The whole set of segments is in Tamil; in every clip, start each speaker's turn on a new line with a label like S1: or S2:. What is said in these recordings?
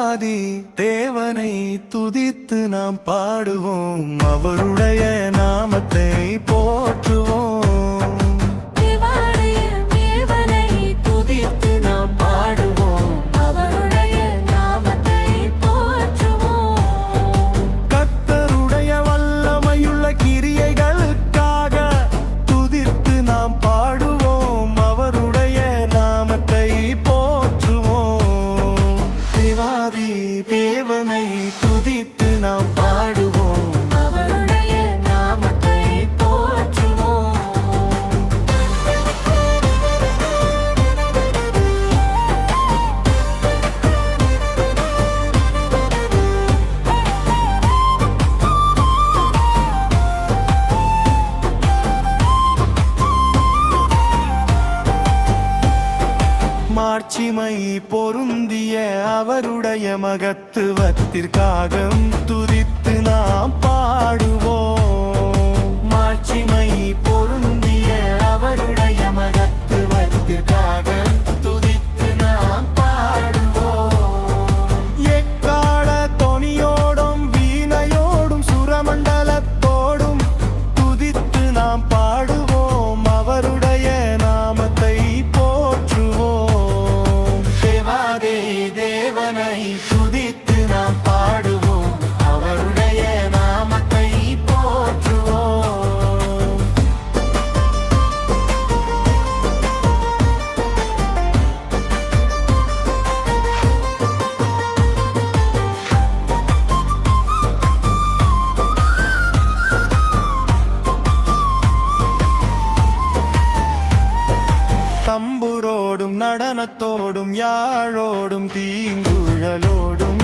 S1: ஆதி தேவனை துதித்து நாம் பாடுவோம். அவருடைய நாமத்தை
S2: போற்று
S1: மாட்சிமை பொருந்திய அவருடைய மகத்துவத்திற்காக துதித்து நாம் জীবনাই সুদিত നടനത്തോടും യാഴോടും തീങ്കുഴലോടും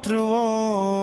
S1: போற்றுவோம்